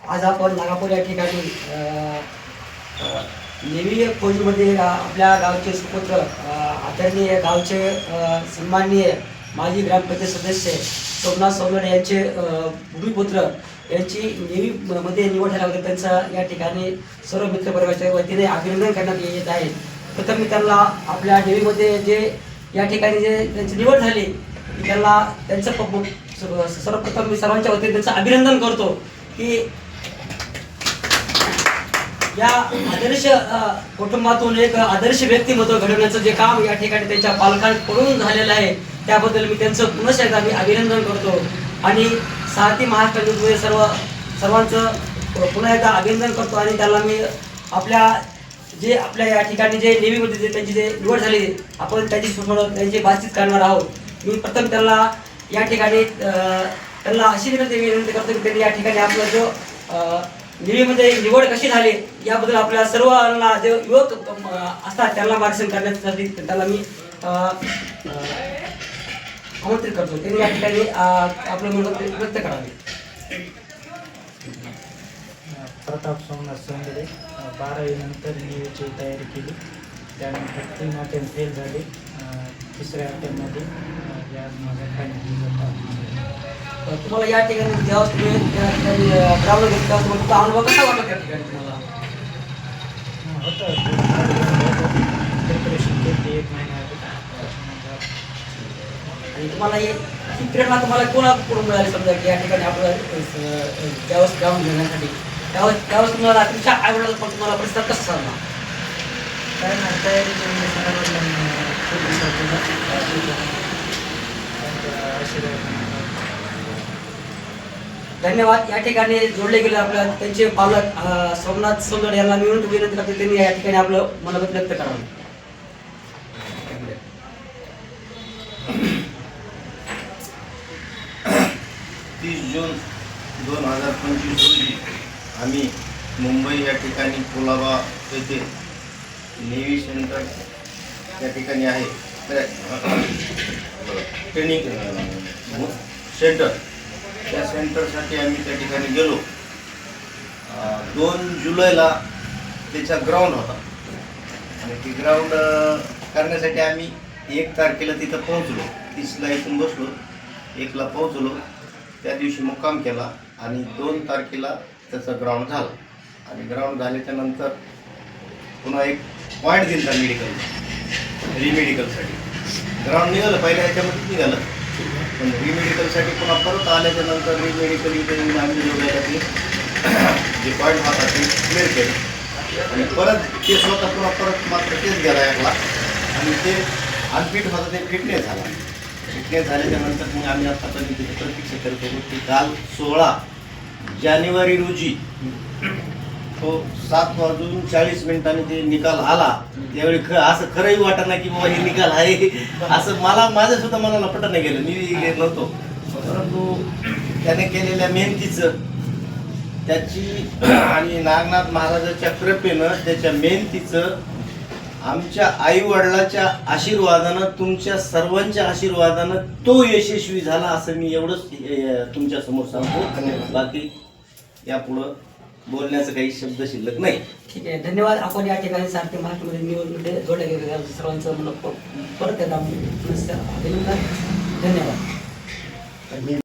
आज आपण नागापूर या ठिकाणी नेवी फौजमध्ये आपल्या गावचे सुपुत्र आदरणीय गावचे सन्माननीय माजी ग्रामपंचायत सदस्य सोमनाथ सोनवणे यांचे भूमिपुत्र यांची नेवी म- मध्ये निवड झाल्याबद्दल त्यांचा या ठिकाणी सर्व मित्रपरिवाराच्या वतीने अभिनंदन करण्यात येत आहे. प्रथम मी त्यांना आपल्या नेव्हीमध्ये जे या ठिकाणी जे त्यांची निवड झाली त्यांना त्यांचं प- सर्वप्रथम मी सर्वांच्या वतीने त्यांचं अभिनंदन करतो की या आदर्श कुटुंबातून एक आदर्श व्यक्तिमत्व घडवण्याचं जे काम या ठिकाणी त्यांच्या पालकांकडून झालेलं आहे त्याबद्दल मी त्यांचं पुनश एकदा मी अभिनंदन करतो. आणि सारथी महाराष्ट्र न्यूजमध्ये सर्व सर्वांचं पुन्हा एकदा अभिनंदन करतो आणि त्याला मी आपल्या जे आपल्या या ठिकाणी जे नेव्हीमध्ये जे त्यांची जे निवड झाली आपण त्याची थोडं त्यांची बातचीत करणार आहोत. मी प्रथम त्यांना या ठिकाणी त्यांना अशी विनंती विनंती करतो की त्यांनी या ठिकाणी आपला जो दिल्लीमध्ये निवड कशी झाली याबद्दल आपल्या सर्वांना जे युवक असतात त्यांना मार्गदर्शन करण्यासाठी त्याला मी आमंत्रित करतो. त्यांनी या ठिकाणी आपलं मत व्यक्त करावे. प्रताप सोमनाथ सोंदरे बारावीनंतर नंतर तयारी केली. त्यानंतर तीन अटेम्प्ट फेल झाले. तिसऱ्या अटेम्पमध्ये तुम्हाला या ठिकाणी जेव्हा तुम्ही त्या ठिकाणी ग्राउंड घेतला तेव्हा तुमचा अनुभव कसा वाटला त्या ठिकाणी तुम्हाला आणि तुम्हाला हे ही प्रेरणा तुम्हाला कोणाकडून मिळाली समजा की या ठिकाणी आपलं त्यावेळेस स- ग्राउंड घेण्यासाठी त्यावेळेस त्यावेळेस तुम्हाला तुमच्या आईवडिला पण तुम्हाला प्रतिसाद कसा चालला काय ना तयारी केली सरांना खूप दिवसापूर्वी त्यांच्या आशीर्वादाने धन्यवाद. या ठिकाणी जोडले गेले आपल्या त्यांचे पालक सोमनाथ सोनवणे यांना मिळून विनंती करते त्यांनी या ठिकाणी आपलं मनोगत व्यक्त करावं. तीस जून दोन हजार पंचवीस रोजी आम्ही मुंबई या ठिकाणी कोलाबा येथे नेव्ही सेंटर या ठिकाणी आहे. Training centre. त्या सेंटरसाठी आम्ही त्या ठिकाणी गेलो. दोन जुलैला त्याचा ग्राउंड होता. आणि ती ग्राउंड करण्यासाठी आम्ही एक तारखेला तिथं पोहोचलो. तीसला इथून बसलो. एकला पोहोचलो. त्या दिवशी मुक्काम केला आणि दोन तारखेला त्याचा ग्राउंड झाला. आणि ग्राउंड झाल्याच्यानंतर पुन्हा एक पॉईंट दिला मेडिकल रिमेडिकलसाठी ग्राउंड निघालं पहिल्या ह्याच्यामध्ये निघालं. पण रिमेडिकलसाठी पुन्हा परत आल्याच्यानंतर रिमेडिकल इथे आम्ही जोडायला जे पॉईंट होता ते क्लिअर केले. आणि परत ते स्वतः पुन्हा परत मात्र तेच गेला याला आणि ते अनफिट होता ते फिटनेस झाला. फिटनेस झाल्याच्यानंतर मग आम्ही आतापर्यंत तिथे प्रतीक्षा करत होतो की काल सोळा जानेवारी रोजी तो सात वाजून चाळीस मिनिटांनी ते निकाल आला त्यावेळी ख असं खरंही वाटत नाही की बाबा हे निकाल आहे. असं मला माझं सुद्धा मनाला पटत नाही गेलं. मी नव्हतो. परंतु त्याने केलेल्या मेहनतीचं त्याची आणि नागनाथ महाराजाच्या कृपेनं त्याच्या मेहनतीचं आमच्या आई वडिलाच्या आशीर्वादानं तुमच्या सर्वांच्या आशीर्वादानं तो यशस्वी झाला असं मी एवढंच तुमच्यासमोर सांगतो. बाकी यापुढं बोलण्याचं काही शब्द शिल्लक नाही. ठीक आहे धन्यवाद. आपण या ठिकाणी सारथी महाराष्ट्रामध्ये निवडणुकीमध्ये जोडले गेले. सर्वांचं मला परत एकदा अभिनंदन. धन्यवाद.